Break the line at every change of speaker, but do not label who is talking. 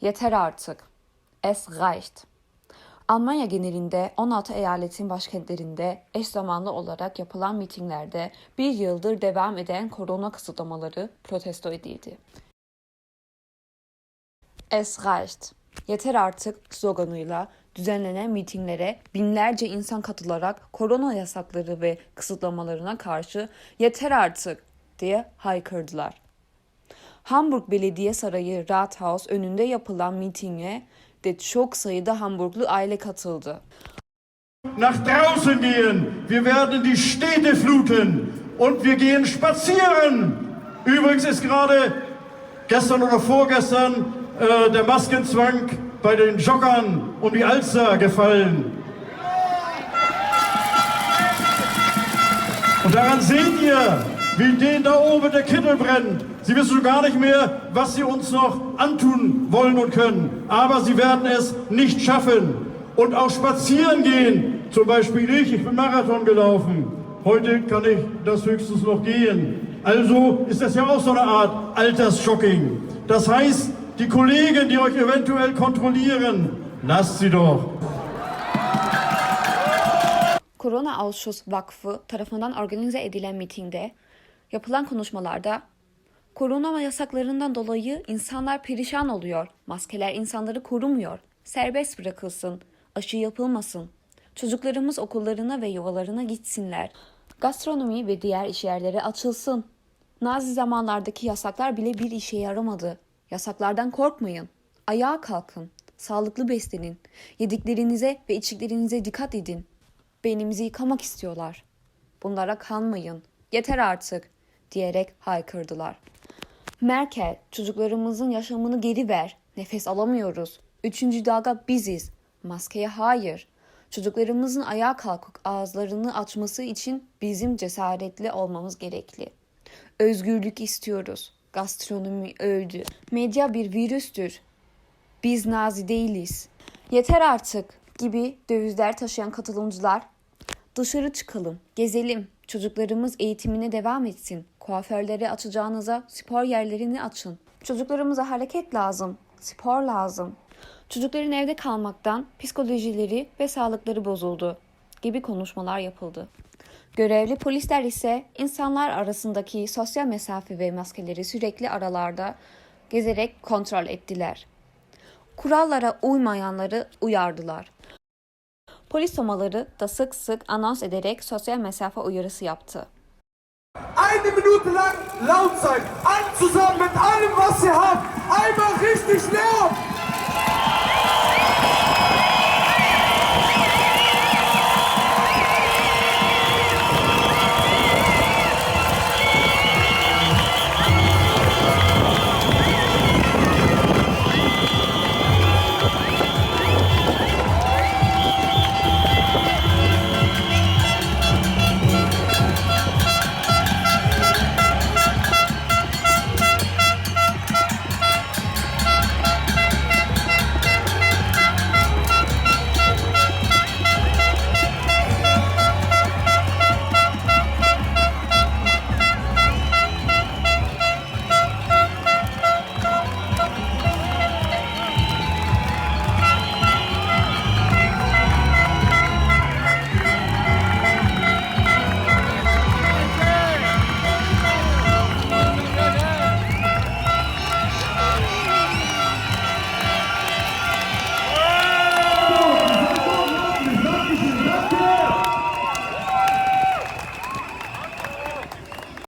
Yeter artık. Es reicht. Almanya genelinde 16 eyaletin başkentlerinde eş zamanlı olarak yapılan mitinglerde bir yıldır devam eden korona kısıtlamaları protesto edildi. Es reicht. Yeter artık sloganıyla düzenlenen mitinglere binlerce insan katılarak korona yasakları ve kısıtlamalarına karşı yeter artık diye haykırdılar. Hamburg Belediye Sarayı Rathaus önünde yapılan mitinge de çok sayıda Hamburglu aile katıldı.
nach draußen gehen. Wir werden die Städte fluten und wir gehen spazieren. Übrigens ist gerade gestern oder vorgestern äh, der Maskenzwang bei den Joggern um die Alster gefallen. Und daran seht ihr, wie denen da oben der Kittel brennt. Sie wissen schon gar nicht mehr, was sie uns noch antun wollen und können. Aber sie werden es nicht schaffen. Und auch spazieren gehen, zum Beispiel ich, ich bin Marathon gelaufen. Heute kann ich das höchstens noch gehen. Also ist das ja auch so eine Art Altersschocking. Das heißt, die Kollegen, die euch eventuell kontrollieren, lasst sie doch.
Korona Ausschuss Vakfı tarafından organize edilen mitingde yapılan konuşmalarda korona yasaklarından dolayı insanlar perişan oluyor. Maskeler insanları korumuyor. Serbest bırakılsın. Aşı yapılmasın. Çocuklarımız okullarına ve yuvalarına gitsinler. Gastronomi ve diğer işyerleri açılsın. Nazi zamanlardaki yasaklar bile bir işe yaramadı. Yasaklardan korkmayın. Ayağa kalkın. Sağlıklı beslenin. Yediklerinize ve içtiklerinize dikkat edin. Beynimizi yıkamak istiyorlar. Bunlara kanmayın. Yeter artık diyerek haykırdılar. Merkel, çocuklarımızın yaşamını geri ver. Nefes alamıyoruz. Üçüncü dalga biziz. Maskeye hayır. Çocuklarımızın ayağa kalkıp ağızlarını açması için bizim cesaretli olmamız gerekli. Özgürlük istiyoruz. Gastronomi öldü. Medya bir virüstür. Biz nazi değiliz. Yeter artık gibi dövizler taşıyan katılımcılar dışarı çıkalım, gezelim. Çocuklarımız eğitimine devam etsin. Kuaförleri açacağınıza spor yerlerini açın. Çocuklarımıza hareket lazım, spor lazım. Çocukların evde kalmaktan psikolojileri ve sağlıkları bozuldu gibi konuşmalar yapıldı. Görevli polisler ise insanlar arasındaki sosyal mesafe ve maskeleri sürekli aralarda gezerek kontrol ettiler. Kurallara uymayanları uyardılar. Polis tomaları da sık sık anons ederek sosyal mesafe uyarısı yaptı.
Eine Minute lang laut sein. Alle zusammen mit allem, was ihr habt. Einmal richtig schnell.